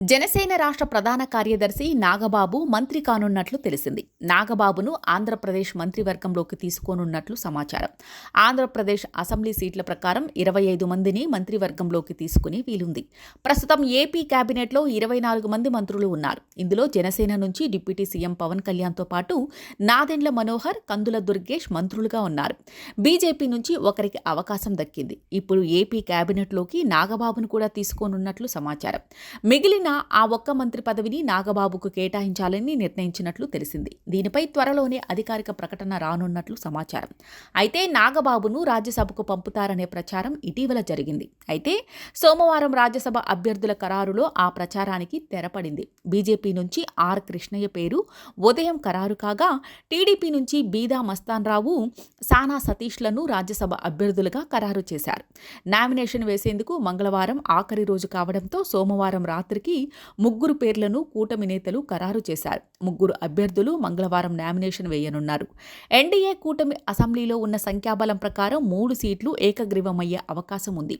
జనసేన రాష్ట్ర ప్రధాన కార్యదర్శి నాగబాబు మంత్రి కానున్నట్లు తెలిసింది. నాగబాబును ఆంధ్రప్రదేశ్ మంత్రివర్గంలోకి తీసుకోనున్నట్లు సమాచారం. ఆంధ్రప్రదేశ్ అసెంబ్లీ సీట్ల ప్రకారం ఇరవై ఐదు మందిని మంత్రివర్గంలోకి తీసుకుని వీలుంది. ప్రస్తుతం ఏపీ కేబినెట్లో ఇరవై నాలుగు మంది మంత్రులు ఉన్నారు. ఇందులో జనసేన నుంచి డిప్యూటీ సీఎం పవన్ కళ్యాణ్తో పాటు నాదెండ్ల మనోహర్ కందుల దుర్గేష్ మంత్రులుగా ఉన్నారు. బీజేపీ నుంచి ఒకరికి అవకాశం దక్కింది. ఇప్పుడు ఏపీ కేబినెట్లోకి నాగబాబును కూడా తీసుకోనున్నట్లు సమాచారం. మిగిలిన ఆ ఒక్క మంత్రి పదవిని నాగబాబుకు కేటాయించాలని నిర్ణయించినట్లు తెలిసింది. దీనిపై త్వరలోనే అధికారిక ప్రకటన రానున్నట్లు సమాచారం. అయితే నాగబాబును రాజ్యసభకు పంపుతారనే ప్రచారం ఇటీవల జరిగింది. అయితే సోమవారం రాజ్యసభ అభ్యర్థుల ఖరారులో ఆ ప్రచారానికి తెరపడింది. బీజేపీ నుంచి ఆర్ కృష్ణయ్య పేరు ఉదయం ఖరారు కాగా టీడీపీ నుంచి బీదా మస్తాన్ రావు సానా సతీష్లను రాజ్యసభ అభ్యర్థులుగా ఖరారు చేశారు. నామినేషన్ వేసేందుకు మంగళవారం ఆఖరి రోజు కావడంతో సోమవారం రాత్రికి ముగ్గురు పేర్లను కూటమి నేతలు ఖరారు చేశారు. ముగ్గురు అభ్యర్థులు మంగళవారం నామినేషన్ వేయనున్నారు. ఎన్డీఏ కూటమి అసెంబ్లీలో ఉన్న సంఖ్యాబలం ప్రకారం మూడు సీట్లు ఏకగ్రీవమయ్యే అవకాశం ఉంది.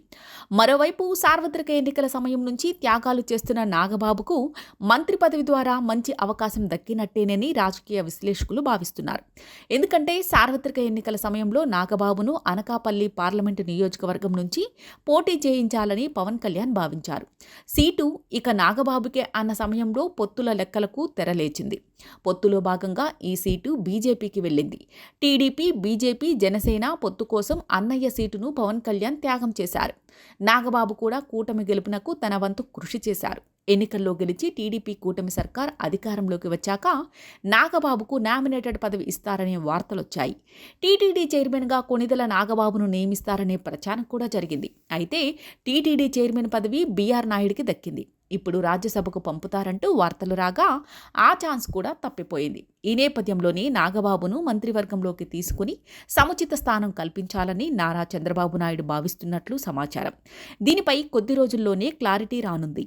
మరోవైపు సార్వత్రిక ఎన్నికల సమయం నుంచి త్యాగాలు చేస్తున్న నాగబాబుకు మంత్రి పదవి ద్వారా మంచి అవకాశం దక్కినట్టేనని రాజకీయ విశ్లేషకులు భావిస్తున్నారు. ఎందుకంటే సార్వత్రిక ఎన్నికల సమయంలో నాగబాబును అనకాపల్లి పార్లమెంటు నియోజకవర్గం నుంచి పోటీ చేయించాలని పవన్ కళ్యాణ్ భావించారు. సీటు ఇక నాగబాబుకే అన్న సమయంలో పొత్తుల లెక్కలకు తెరలేచింది పొత్తులో భాగంగా ఈ సీటు బీజేపీకి వెళ్ళింది. టీడీపీ బీజేపీ జనసేన పొత్తు కోసం అన్నయ్య సీటును పవన్ కళ్యాణ్ త్యాగం చేశారు. నాగబాబు కూడా కూటమి గెలుపునకు తన వంతు కృషి చేశారు. ఎన్నికల్లో గెలిచి టీడీపీ కూటమి సర్కార్ అధికారంలోకి వచ్చాక నాగబాబుకు నామినేటెడ్ పదవి ఇస్తారనే వార్తలొచ్చాయి. టీటీడీ చైర్మన్గా కొనిదెల నాగబాబును నియమిస్తారనే ప్రచారం కూడా జరిగింది. అయితే టీటీడీ చైర్మన్ పదవి బీఆర్ నాయుడికి దక్కింది. ఇప్పుడు రాజ్యసభకు పంపుతారంటూ వార్తలు రాగా ఆ ఛాన్స్ కూడా తప్పిపోయింది. ఈ నేపథ్యంలోనే నాగబాబును మంత్రివర్గంలోకి తీసుకుని సముచిత స్థానం కల్పించాలని నారా చంద్రబాబు నాయుడు భావిస్తున్నట్లు సమాచారం. దీనిపై కొద్ది రోజుల్లోనే క్లారిటీ రానుంది.